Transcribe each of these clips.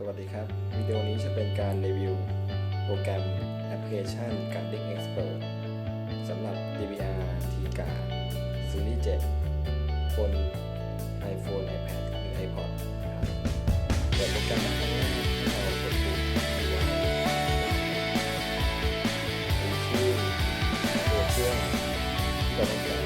สวัสดีครับ วิดีโอนี้จะเป็นการรีวิวโปรแกรมแอปพลิเคชัน Guarding Expert สำหรับ DVR t g a Series 7บน iPhone iPad หรือ iPod นะครับเปิดโปรแกรมมาครั้งแรกให้เรากดปุ่มดูไว้เป็นชื่อตัวเครื่องที่เราง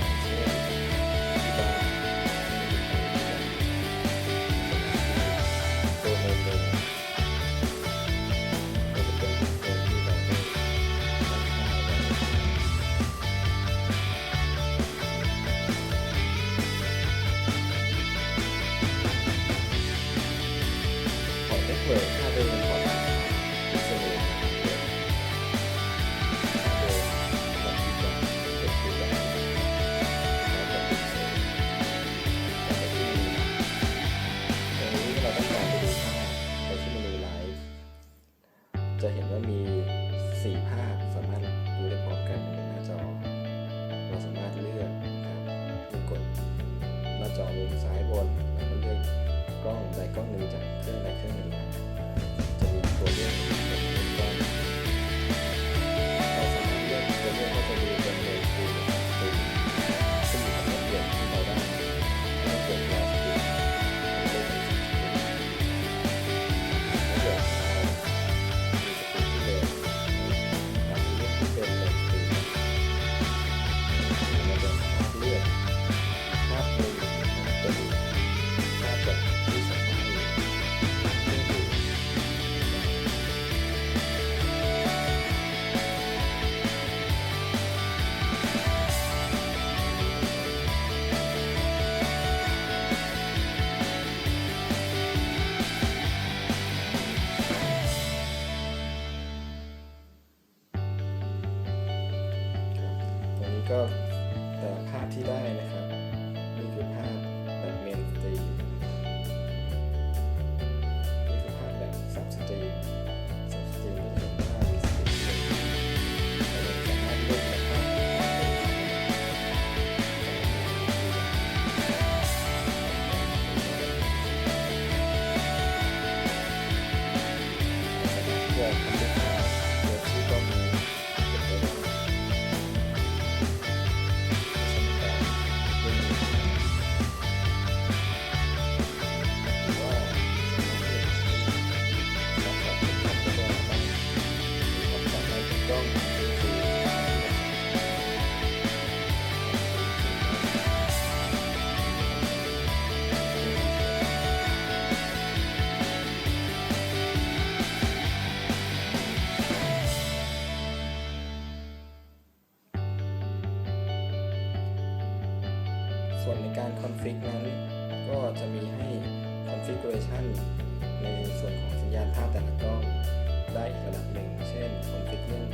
จะเห็นว่ามี 4 ภาพสามารถดูได้พร้อมกันในหน้าจอ เราสามารถเลือกนะครับกดหน้าจอมุมซ้ายบนแล้วก็เลือกกล้องใดกล้องหนึ่งจากเครื่องใดเครื่องหนึ่ง ก็แต่ละภาพที่ได้นะครับ ส่วนในการคอนฟิกนั้น ก็จะมีให้คอนฟิกเรชันในส่วนของสัญญาณภาพแต่ละกล้องได้อีกระดับหนึ่ง เช่นคอนฟิกเรื่อง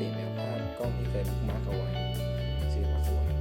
เรียนแนวภาพกล้องที่เคยมาร์กเอาไว้ชื่อว่าสวย